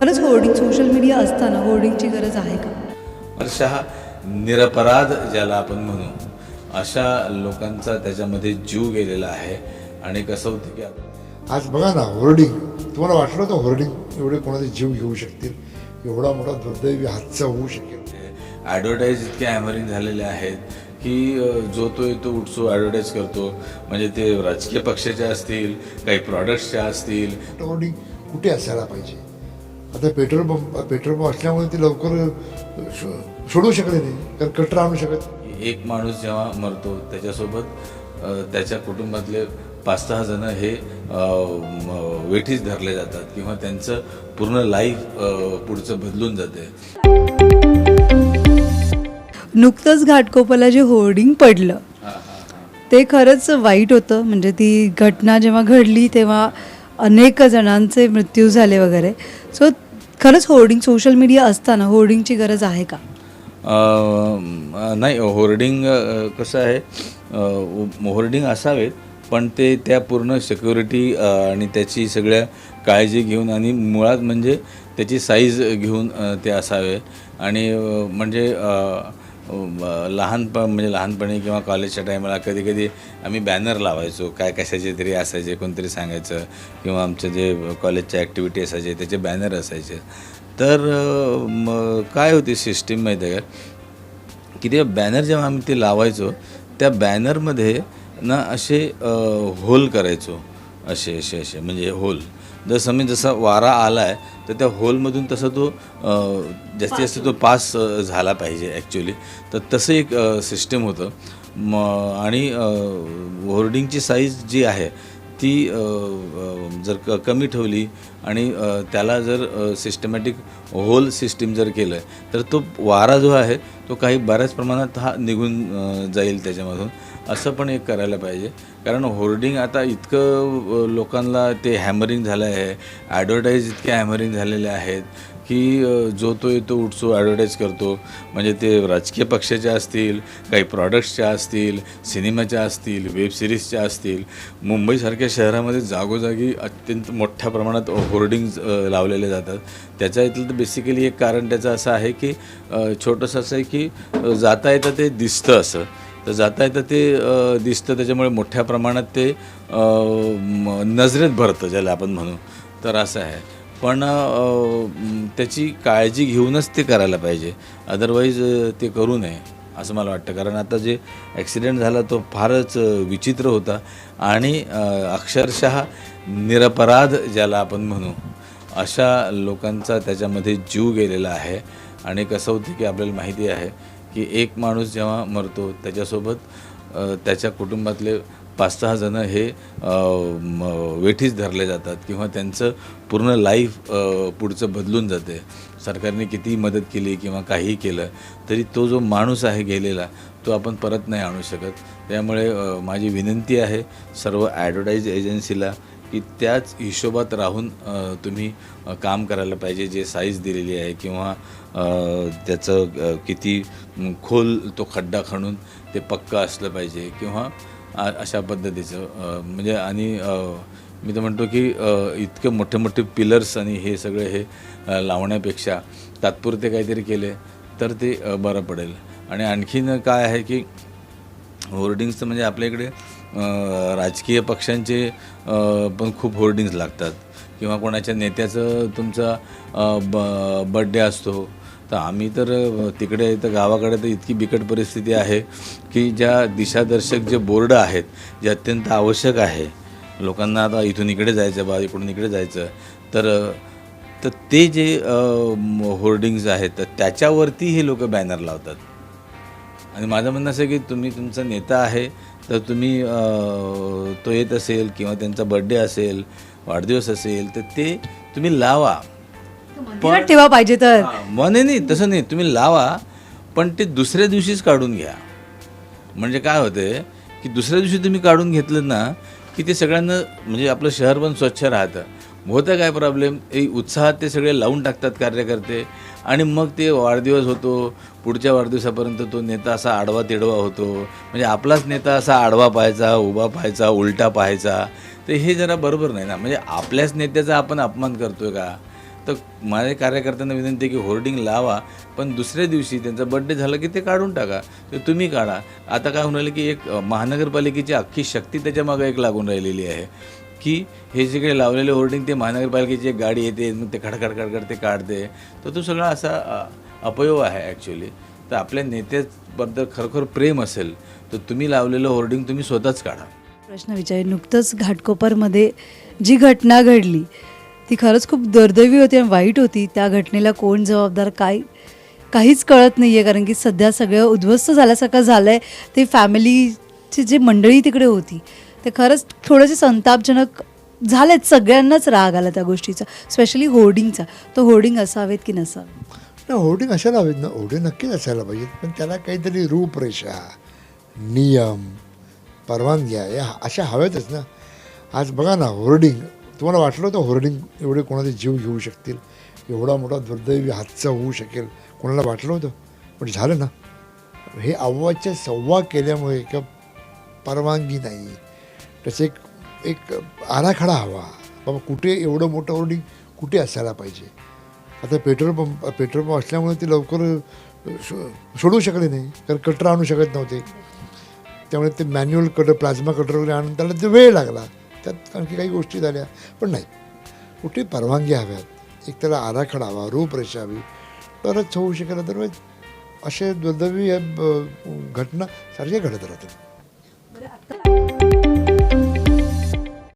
खरंच hoarding social media असताना होर्डिंगची गरज आहे का? अशा निरपराध ज्याला आपण म्हणू अशा लोकांचा त्याच्यामध्ये जीव गेलेला आहे. आणि कसं होतं की आज बघा ना होर्डिंग. तुम्हाला वाटलं होतं होर्डिंग? एवढे कोणाचे जीव घेऊ शकतील? एवढा मोठा दुर्दैवी हादसा होऊ शकेल. ॲडव्हर्टाईज इतके हॅमरिंग झालेले आहेत की जो तो येतो उठसो ॲडव्हर्टाईज करतो. म्हणजे ते राजकीय पक्षाचे असतील काही प्रॉडक्ट्सच्या असतील होर्डिंग कुठे असायला पाहिजे? आता पेट्रोल पंप पेट्रोल पंप असल्यामुळे ते लवकर शो- सोडू शकले नाही. कारण कटर आणू शकत नाही. एक माणूस जेव्हा मरतो त्याच्यासोबत अ, त्याच्या कुटुंबातले पाच सहा जण हे अ, म, वेठीस धरले जातात किंवा त्यांचं पूर्ण लाईफ पुढचं बदलून जाते. नुकतंच घाटकोपरला जे होर्डिंग पडलं ते खरंच वाईट होतं. म्हणजे ती घटना जेव्हा घडली तेव्हा अनेक जणांचे मृत्यू झाले वगैरे. सो खरंच होर्डिंग सोशल मीडिया असताना होर्डिंगची गरज आहे का? नाही होर्डिंग कसं आहे होर्डिंग असावेत पण ते त्या पूर्ण सिक्युरिटी आणि त्याची सगळ्या काळजी घेऊन आणि मुळात म्हणजे त्याची साईज घेऊन ते असावे. आणि म्हणजे लहानप म्हणजे लहानपणी किंवा कॉलेजच्या टायमाला कधी कधी आम्ही बॅनर लावायचो काय कशाचे तरी असायचे कोणतरी सांगायचं किंवा आमचं जे कॉलेजच्या ॲक्टिव्हिटी असायचे त्याचे बॅनर असायचे. तर मग काय होती सिस्टीम माहिती आहे का? की ते बॅनर जेव्हा आम्ही ते लावायचो त्या बॅनरमध्ये ना असे होल करायचो. असे असे असे म्हणजे होल जसं मी जसा वारा आला आहे तर त्या होलमधून तसं तो जास्तीत जास्त तो पास झाला पाहिजे ॲक्च्युली तर तसं एक सिस्टम होतं. म आणि होर्डिंगची साईज जी आहे ती जर क कमी ठेवली आणि त्याला जर सिस्टमॅटिक होल सिस्टीम जर केलं तर तो वारा जो आहे तो काही बऱ्याच प्रमाणात हा निघून जाईल त्याच्यामधून. असं पण एक करायला पाहिजे. कारण होर्डिंग आता इतकं लोकांना ते हॅमरिंग झालं आहे ॲडव्हर्टाईज इतके हॅमरिंग झालेले आहेत. की जो तो येतो उठसो ॲडव्हर्टाईज करतो म्हणजे ते राजकीय पक्षाच्या असतील काही प्रॉडक्ट्सच्या असतील सिनेमाच्या असतील वेब सिरीजच्या असतील मुंबईसारख्या शहरामध्ये जागोजागी अत्यंत मोठ्या प्रमाणात होर्डिंग्ज लावलेले जातात. त्याच्या इथलं तर बेसिकली एक कारण त्याचं असं आहे की छोटंसं असं आहे की जाता येतं ते दिसतं असं. तर जाता येतं ते दिसतं त्याच्यामुळे मोठ्या प्रमाणात ते नजरेत भरतं ज्याला आपण म्हणू. तर असं आहे. पण त्याची काळजी घेऊनच ते करायला पाहिजे. अदरवाईज ते करू नये असं मला वाटतं. कारण आता जे ॲक्सिडेंट झाला तो फारच विचित्र होता. आणि अक्षरशः निरपराध ज्याला आपण म्हणू अशा लोकांचा त्याच्यामध्ये जीव गेलेला आहे. आणि कसं होतं की आपल्याला माहिती आहे की एक माणूस जेव्हा मरतो त्याच्यासोबत त्याच्या कुटुंबातले पाच सहा जणं हे वेठीच वेठीस धरले जातात किंवा त्यांचं पूर्ण लाईफ पुढचं बदलून जाते. सरकारने कितीही मदत केली किंवा काहीही केलं तरी तो जो माणूस आहे गेलेला तो आपण परत नाही आणू शकत. त्यामुळे माझी विनंती आहे सर्व ॲडव्हर्टाईज एजन्सीला की त्याच हिशोबात राहून तुम्ही काम करायला पाहिजे जे साईज दिलेली आहे किंवा त्याचं किती खोल तो खड्डा खणून ते पक्का असलं पाहिजे किंवा अशा पद्धतीचं म्हणजे आणि मी तर म्हणतो की इतके मोठे मोठे पिलर्स आणि हे सगळे हे लावण्यापेक्षा तात्पुरते काहीतरी केले तर ते बरं पडेल. आणि आणखीन काय आहे की होर्डिंग्सचं म्हणजे आपल्या इकडे राजकीय पक्षांचे पण खूप होर्डिंग्स लागतात. किंवा कोणाच्या नेत्याचं तुमचा ब बड्डे असतो तर आम्ही तर तिकडे तर गावाकडे तर इतकी बिकट परिस्थिती आहे की ज्या दिशादर्शक जे बोर्ड आहेत जे अत्यंत आवश्यक आहे लोकांना आता इथून इकडे जायचं बा इकडून इकडे जायचं तर तर ते जे होर्डिंग्ज आहेत तर त्याच्यावरती हे लोक बॅनर लावतात. आणि माझं म्हणणं असं आहे की तुम्ही तुमचा नेता आहे तर तुम्ही तो येत असेल किंवा त्यांचा बड्डे असेल वाढदिवस असेल तर ते तुम्ही लावा. मंदिरात ठेवा पाहिजे तर. मग नाही नाही तसं नाही. तुम्ही लावा पण ते दुसऱ्या दिवशीच काढून घ्या. म्हणजे काय होते की दुसऱ्या दिवशी तुम्ही काढून घेतलं ना की ते सगळ्यांना म्हणजे आपलं शहर पण स्वच्छ राहतं. होतं काय प्रॉब्लेम उत्साहात ते सगळे लावून टाकतात कार्यकर्ते. आणि मग ते वाढदिवस होतो पुढच्या वाढदिवसापर्यंत तो नेता असा आडवा तिडवा होतो. म्हणजे आपलाच नेता असा आडवा पाहायचा उभा पाहायचा उलटा पाहायचा. तर हे जरा बरोबर नाही ना. म्हणजे आपल्याच नेत्याचा आपण अपमान करतोय का? तर माझ्या कार्यकर्त्यांना विनंती आहे की होर्डिंग लावा पण दुसऱ्या दिवशी त्यांचा बड्डे झाला की ते काढून टाका. तर तुम्ही काढा. आता काय होऊन की एक महानगरपालिकेची अख्खी शक्ती त्याच्यामागं एक लागून राहिलेली आहे. की हे जे काही लावलेले होर्डिंग ते महानगरपालिकेची एक गाडी येते मग ते खडखड खडखड ते काढते. तर तो सगळा असा अपयोग आहे ॲक्च्युली तर आपल्या नेत्याबद्दल खरोखर प्रेम असेल तर तुम्ही लावलेलं होर्डिंग तुम्ही स्वतःच काढा. प्रश्न विचार नुकतंच घाटकोपरमध्ये जी घटना घडली ती खरंच खूप दुर्दैवी होती आणि वाईट होती. त्या घटनेला कोण जबाबदार काय काहीच कळत नाही आहे कारण की सध्या सगळं उद्ध्वस्त झाल्यासारखं झालं आहे ते फॅमिलीची जी मंडळी तिकडे होती ते खरंच थोडंसे संतापजनक झालेत. सगळ्यांनाच राग आला त्या गोष्टीचा स्पेशली होर्डिंगचा. तो होर्डिंग असावेत की नसावे नाही होर्डिंग असायला हवेत ना. होर्डिंग नक्कीच असायला पाहिजेत. पण त्याला काहीतरी रूपरेषा नियम परवानग्या या अशा हव्यातच ना. आज बघा ना होर्डिंग तुम्हाला वाटलं होतं होर्डिंग एवढे कोणाचे जीव घेऊ शकतील? एवढा मोठा दुर्दैवी हादसा होऊ शकेल. कोणाला वाटलं होतं? पण झालं ना. हे अव्वाच्या सव्वा केल्यामुळे किंवा परवानगी नाही. त्याचं एक एक आराखडा हवा. बाबा कुठे एवढं मोठं होर्डिंग? कुठे असायला पाहिजे? आता पेट्रोल पंप पेट्रोल पंप असल्यामुळे ते लवकर सो- सोडू शकले नाही. कारण कटर आणू शकत नव्हते. त्यामुळे ते मॅन्युअल कटर प्लाझ्मा कटर वगैरे आणून त्याला ते वेळ लागला. त्यात आणखी काही गोष्टी झाल्या पण नाही. कुठे परवानगी हव्यात? एक त्याला आराखडा हवा रूपरेषा हवी. तरच होऊ शकेल अदरवाईज असे दुर्दैवी घटना सारख्या घडत राहतील